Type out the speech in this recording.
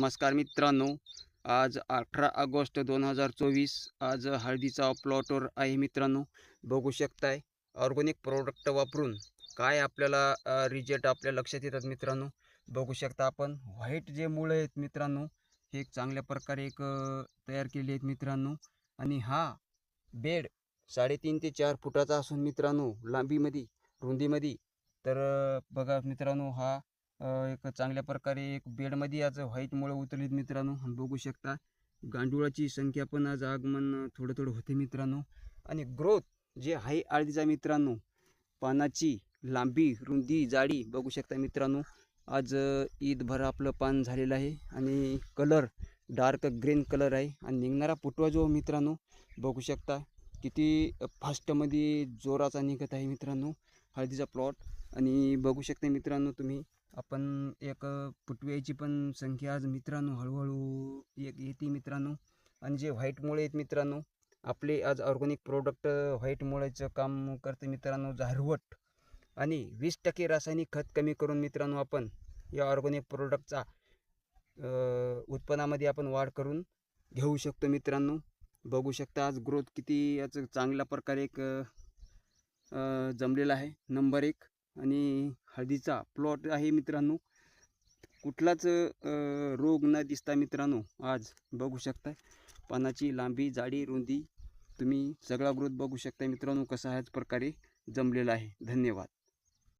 नमस्कार मित्रांनो. आज अठरा ऑगस्ट दोन हजार चोवीस. आज हळदीचा प्लॉटवर आहे मित्रांनो. बघू शकताय ऑर्गॅनिक प्रोडक्ट वापरून काय आपल्याला रिजल्ट आपल्या लक्षात येतात मित्रांनो. बघू शकता आपण व्हाईट जे मुळं आहेत मित्रांनो हे एक चांगल्या प्रकारे एक तयार केले आहेत मित्रांनो. आणि हा बेड साडेतीन ते चार फुटाचा असून मित्रांनो लांबीमध्ये रुंदीमध्ये. तर बघा मित्रांनो हा एक चांगल्या प्रकारे एक बेडमध्ये आज व्हाईट मुळं उतरलीत मित्रांनो. बघू शकता गांडुळाची संख्या पण आज आगमन थोडं थोडं होते मित्रांनो. आणि ग्रोथ जे आहे आळदीचा मित्रांनो पानाची लांबी रुंदी जाडी बघू शकता मित्रांनो आज ईदभर आपलं पान झालेलं आहे. आणि कलर डार्क ग्रीन कलर आहे. आणि निघणारा पुटवा जो मित्रांनो बघू शकता किती फास्टमध्ये जोराचा निघत आहे मित्रांनो हळदीचा प्लॉट आणि बघू शकता मित्रांनो तुम्ही आपण एक फुटव्याची पण संख्या आज मित्रांनो हळूहळू एक येते मित्रांनो. आणि जे व्हाईट मुळे आहेत मित्रांनो आपले आज ऑर्गॅनिक प्रोडक्ट व्हाईट मुळेचं काम करते मित्रांनो झारवट. आणि वीस टक्के रासायनिक खत कमी करून मित्रांनो आपण या ऑर्गॅनिक प्रोडक्टचा उत्पन्नामध्ये आपण वाढ करून घेऊ शकतो मित्रांनो. बघू शकता आज ग्रोथ किती याचं चांगल्या प्रकारे एक जमलेला आहे. नंबर एक आणि हळदीचा प्लॉट आहे मित्रांनो. कुठलाच रोग न दिसता मित्रांनो आज बघू शकता पानाची लांबी जाडी रुंदी तुम्ही सगळा ग्रोथ बघू शकता मित्रांनो कसा ह्याच प्रकारे जमलेला आहे. धन्यवाद.